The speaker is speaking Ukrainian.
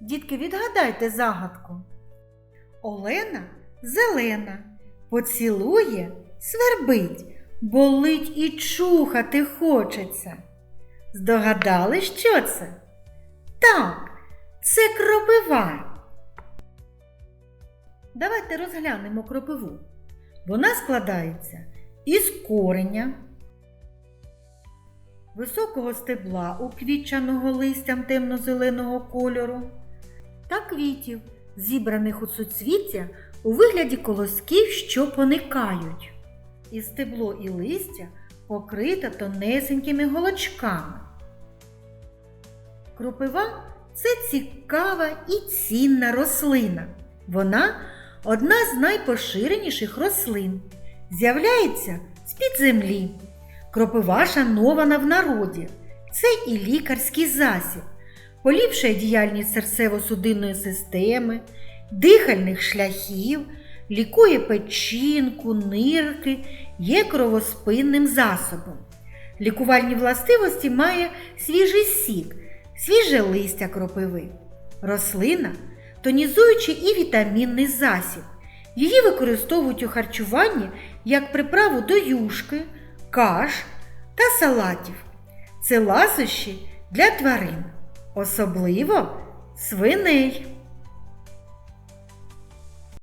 Дітки, відгадайте загадку. Олена зелена, поцілує, свербить, болить і чухати хочеться. Здогадали, що це? Так, це кропива. Давайте розглянемо кропиву. Вона складається із кореня, високого стебла, уквітчаного листям темно-зеленого кольору та квітів, зібраних у суцвіття у вигляді колосків, що поникають. І стебло і листя покрите тонесенькими голочками. Кропива це цікава і цінна рослина. Вона одна з найпоширеніших рослин. З'являється з-під землі. Кропива шанована в народі. Це і лікарський засіб, поліпшує діяльність серцево-судинної системи, дихальних шляхів, лікує печінку, нирки, є кровоспинним засобом. Лікувальні властивості має свіжий сік, свіже листя кропиви. Рослина тонізуючий і вітамінний засіб. Її використовують у харчуванні як приправу до юшки, каш та салатів. Це ласощі для тварин, особливо свиней.